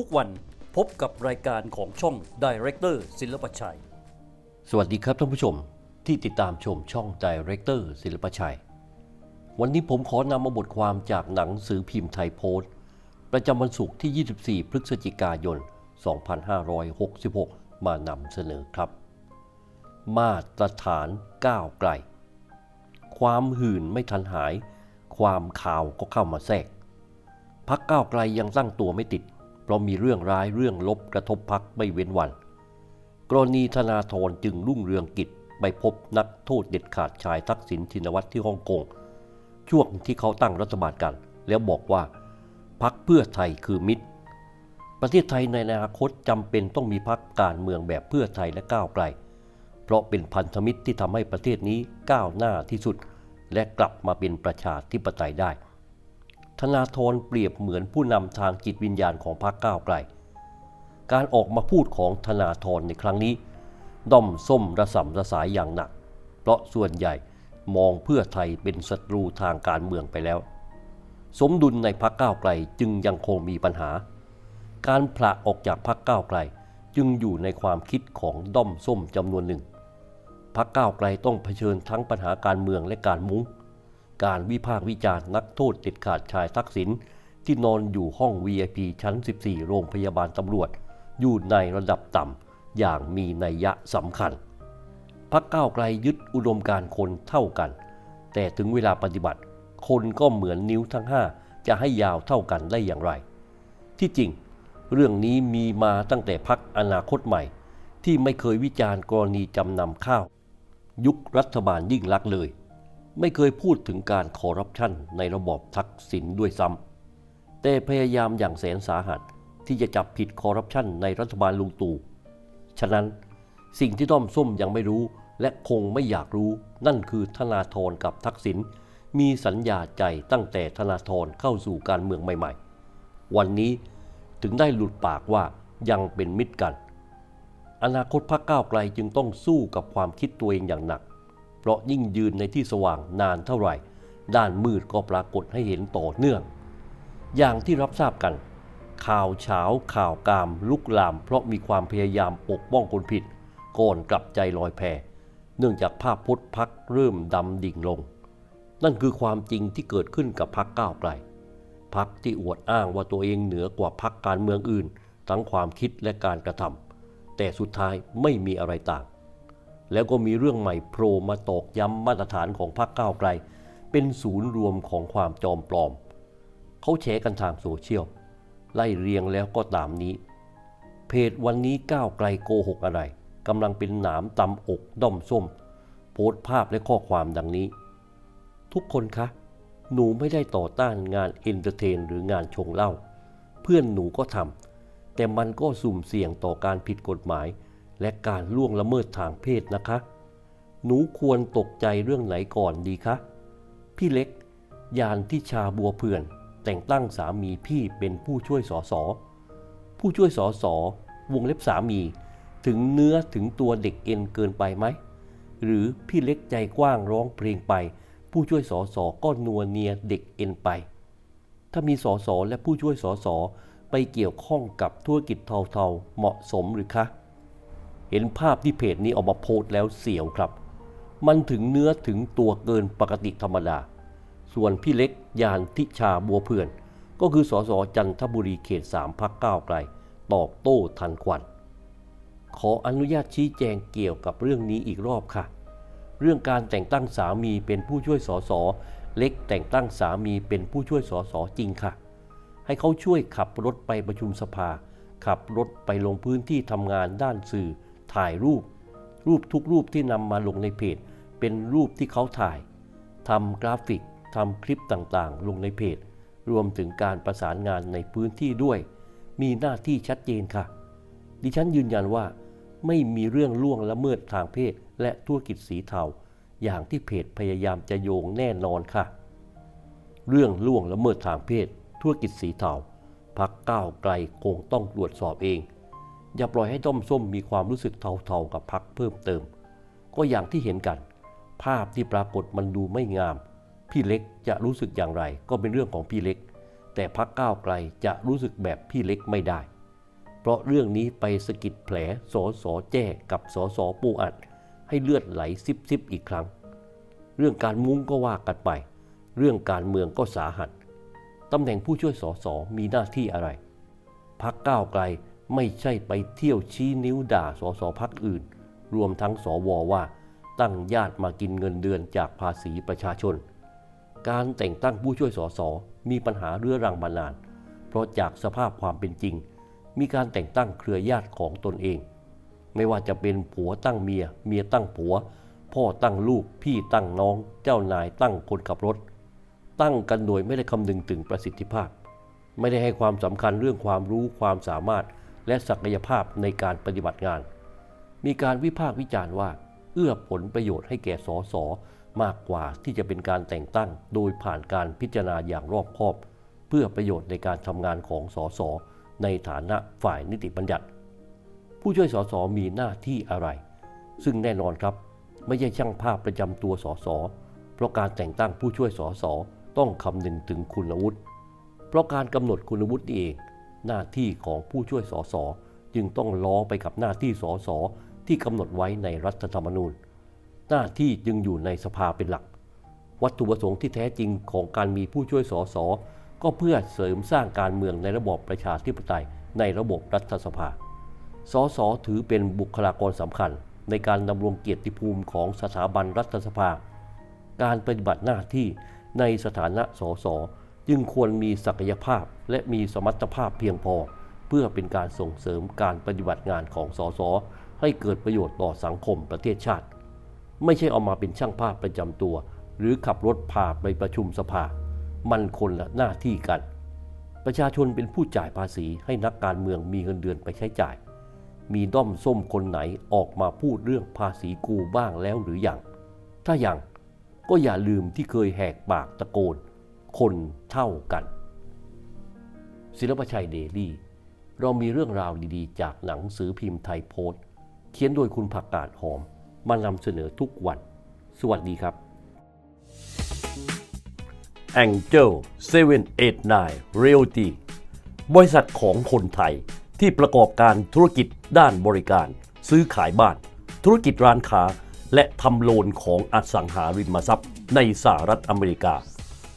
ทุกวันพบกับรายการของช่อง Director ศิลปชัย สวัสดีครับท่านผู้ชมที่ติดตามชมช่อง Director ศิลปชัย วันนี้ผมขอนำมาบทความจากหนังสือพิมพ์ไทยโพสต์ ประจำวันศุกร์ที่ 24 พฤศจิกายน 2566 มานำเสนอครับ มาตรฐานก้าวไกล ความหื่นไม่ทันหาย ความข่าวก็เข้ามาแทรกพักก้าวไกลยังตั้งตัวไม่ติด เพราะมีเรื่องร้ายเรื่องลบกระทบพักไม่เว้นวัน กรณีธนาธรจึงรุ่งเรืองกิจไปพบนักโทษเด็ดขาดชายทักษิณชินวัตรที่ฮ่องกง ช่วงที่เขาตั้งรัฐบาลกัน แล้วบอกว่าพักเพื่อไทยคือมิตร ประเทศไทยในอนาคตจำเป็นต้องมีพักการเมืองแบบเพื่อไทยและก้าวไกล เพราะเป็นพันธมิตรที่ทำให้ประเทศนี้ก้าวหน้าที่สุด และกลับมาเป็นประชาธิปไตยได้ ธนาธรเปรียบเหมือนผู้นำทางจิตวิญญาณของพรรคก้าวไกล การออกมาพูดของธนาธรในครั้งนี้ ด้อมส้มระสำระสายอย่างหนัก เพราะส่วนใหญ่มองเพื่อไทยเป็นศัตรูทางการเมืองไปแล้ว สมดุลในพรรคก้าวไกลจึงยังคงมีปัญหา การผละออกจากพรรคก้าวไกลจึงอยู่ในความคิดของด้อมส้มจำนวนหนึ่งพรรคก้าวไกลต้องเผชิญทั้งปัญหาการเมืองและการมุง้ง การวิพากษ์วิจารณ์นักโทษเด็ดขาดชายทักษิณที่นอนอยู่ห้อง VIP ชั้น 14 โรงพยาบาลตำรวจ อยู่ในระดับต่ำอย่างมีนัยยะสำคัญพักก้าวไกลยึดอุดมการคนเท่ากัน แต่ถึงเวลาปฏิบัติ คนก็เหมือนนิ้วทั้ง 5 จะให้ยาวเท่ากันได้อย่างไร ที่จริง เรื่องนี้มีมาตั้งแต่พักอนาคตใหม่ ที่ไม่เคยวิจารณ์กรณีจำนำข้าว ยุครัฐบาลยิ่งลักษณ์เลย ไม่เคยพูดถึงการคอร์รัปชันในระบอบทักษิณด้วยซ้ำแต่พยายามอย่างแสนสาหัสที่จะจับผิดคอร์รัปชันในรัฐบาลลุงตู่ ฉะนั้นสิ่งที่ด้อมส้มยังไม่รู้และคงไม่อยากรู้นั่นคือธนาธรกับทักษิณมีสัญญาใจตั้งแต่ธนาธรเข้าสู่การเมืองใหม่ๆ วันนี้ถึงได้หลุดปากว่ายังเป็นมิตรกัน อนาคตพรรคก้าวไกลจึงต้องสู้กับความคิดตัวเองอย่างหนัก ราะยิ่งยืนในที่สว่างนานเท่าไหร่ ด้านมืดก็ปรากฏให้เห็นต่อเนื่อง อย่างที่รับทราบกัน ข่าวเฉาข่าวกาม ลุกลาม เพราะมีความพยายามปกป้องคนผิด ก่อนกลับใจลอยแพเนื่องจากภาพพจน์พักเริ่มดำดิ่งลง นั่นคือความจริงที่เกิดขึ้นกับพักก้าวไกลพักที่อวดอ้างว่าตัวเองเหนือกว่าพักการเมืองอื่น ทั้งความคิดและการกระทำแต่สุดท้ายไม่มีอะไรต่าง แล้วก็มีเรื่องใหม่โผล่มาตอกย้ำมาตรฐานของพรรคก้าวไกล เป็นศูนย์รวมของความจอมปลอม เขาแชร์กันทางโซเชียล ไล่เรียงแล้วก็ตามนี้ เพจวันนี้ก้าวไกลโกหกอะไรกำลังเป็นหนามตำอกด้อมส้ม โพสต์ภาพและข้อความดังนี้ ทุกคนคะ หนูไม่ได้ต่อต้านงานเอนเตอร์เทนหรืองานชงเหล้าเพื่อนหนูก็ทำแต่มันก็สุ่มเสี่ยงต่อการผิดกฎหมาย และการล่วงละเมิดทางเพศนะคะ หนูควรตกใจเรื่องไหนก่อนดีคะ พี่เล็ก ยานที่ชาบัวเพื่อน แต่งตั้งสามีพี่เป็นผู้ช่วยสอสอผู้ช่วยสอสอวงเล็บสามี ถึงเนื้อถึงตัวเด็กเอ็นเกินไปไหม หรือพี่เล็กใจกว้างร้องเพลงไป ผู้ช่วยสอสอก็นัวเนียเด็กเอ็นไป ถ้ามีสอสอและผู้ช่วยสอสอไปเกี่ยวข้องกับธุรกิจเทาๆ เหมาะสมหรือคะ เห็นภาพที่เพจนี้ออกมาโพสต์แล้วเสียวครับ มันถึงเนื้อถึงตัวเกินปกติธรรมดา ส่วนพี่เล็กยานทิชาบัวเพื่อน ก็คือสสจันทบุรีเขตสามพักก้าวไกล ตอบโต้ทันควัน ขออนุญาตชี้แจงเกี่ยวกับเรื่องนี้อีกรอบค่ะ เรื่องการแต่งตั้งสามีเป็นผู้ช่วยสสเล็กแต่งตั้งสามีเป็นผู้ช่วยสสจริงค่ะ ให้เขาช่วยขับรถไปประชุมสภา ขับรถไปลงพื้นที่ทำงานด้านสื่อ ถ่ายรูป รูปทุกรูปที่นำมาลงในเพจ เป็นรูปที่เขาถ่ายทำกราฟิกทำคลิปต่างๆ ลงในเพจ รวมถึงการประสานงานในพื้นที่ด้วย มีหน้าที่ชัดเจนค่ะ ดิฉันยืนยันว่า ไม่มีเรื่องล่วงละเมิดทางเพศ และธุรกิจสีเทาอย่างที่เพจพยายามจะโยงแน่นอนค่ะ เรื่องล่วงละเมิดทางเพศ ธุรกิจสีเทาพักก้าวไกลคงต้องตรวจสอบเอง อย่าปล่อยให้ต้มส้มมีความรู้สึกเทาๆกับพักเพิ่มเติม ก็อย่างที่เห็นกัน ภาพที่ปรากฏมันดูไม่งาม พี่เล็กจะรู้สึกอย่างไร ก็เป็นเรื่องของพี่เล็ก แต่พักก้าวไกลจะรู้สึกแบบพี่เล็กไม่ได้ เพราะเรื่องนี้ไปสะกิดแผลสอสอแจ้กับสอสอปูอัด ให้เลือดไหลซิบซิบอีกครั้ง เรื่องการมุ้งก็ว่ากันไป เรื่องการเมืองก็สาหัสตำแหน่งผู้ช่วยสอสอมีหน้าที่อะไรพักก้าวไกล ไม่ใช่ไปเที่ยวชี้นิ้วด่าสสพักอื่น รวมทั้งสวว่า ตั้งญาติมากินเงินเดือนจากภาษีประชาชน การแต่งตั้งผู้ช่วยสสมีปัญหาเรื้อรังมานาน เพราะจากสภาพความเป็นจริง มีการแต่งตั้งเครือญาติของตนเอง ไม่ว่าจะเป็นผัวตั้งเมีย เมียตั้งผัว พ่อตั้งลูก พี่ตั้งน้อง เจ้านายตั้งคนขับรถ ตั้งกันโดยไม่ได้คำนึงถึงประสิทธิภาพ ไม่ได้ให้ความสำคัญเรื่องความรู้ความสามารถ และศักยภาพในการปฏิบัติงาน มีการวิพากษ์วิจารณ์ว่า เอื้อผลประโยชน์ให้แก่สสมากกว่าที่จะเป็นการแต่งตั้ง โดยผ่านการพิจารณาอย่างรอบคอบ เพื่อประโยชน์ในการทำงานของสสในฐานะฝ่ายนิติบัญญัติ ผู้ช่วยสสมีหน้าที่อะไร ซึ่งแน่นอนครับ ไม่ใช่ช่างภาพประจำตัวสสเพราะการแต่งตั้งผู้ช่วยสสต้องคำนึงถึงคุณวุฒิเพราะการกำหนดคุณวุฒินี่เอง หน้าที่ของผู้ช่วยสสจึงต้องล้อไปกับหน้าที่สสที่กำหนดไว้ในรัฐธรรมนูญ หน้าที่จึงอยู่ในสภาเป็นหลัก วัตถุประสงค์ที่แท้จริงของการมีผู้ช่วยสสก็เพื่อเสริมสร้างการเมืองในระบบประชาธิปไตยในระบบรัฐสภา สสถือเป็นบุคลากรสำคัญในการดำรงเกียรติภูมิของสถาบันรัฐสภา การปฏิบัติหน้าที่ในสถานะสส จึงควรมีศักยภาพและมีสมรรถภาพเพียงพอ เพื่อเป็นการส่งเสริมการปฏิบัติงานของสสให้เกิดประโยชน์ต่อสังคมประเทศชาติ ไม่ใช่เอามาเป็นช่างภาพประจำตัว หรือขับรถพาไปประชุมสภา มันคนละหน้าที่กัน ประชาชนเป็นผู้จ่ายภาษีให้นักการเมืองมีเงินเดือนไปใช้จ่าย มีด้อมส้มคนไหนออกมาพูดเรื่องภาษีกูบ้างแล้วหรืออยังถ้ายังก็อย่าลืมที่เคยแหกปากตะโกน คนเท่ากัน ศิลปชัยเดลี่ เรามีเรื่องราวดีๆ จากหนังสือพิมพ์ไทยโพสต์ เขียนโดยคุณผักกาดหอม มานำเสนอทุกวัน สวัสดีครับ Angel 789 Realty บริษัทของคนไทยที่ประกอบการธุรกิจด้านบริการ ซื้อขายบ้าน ธุรกิจร้านค้า และทำโลนของอสังหาริมทรัพย์ในสหรัฐอเมริกา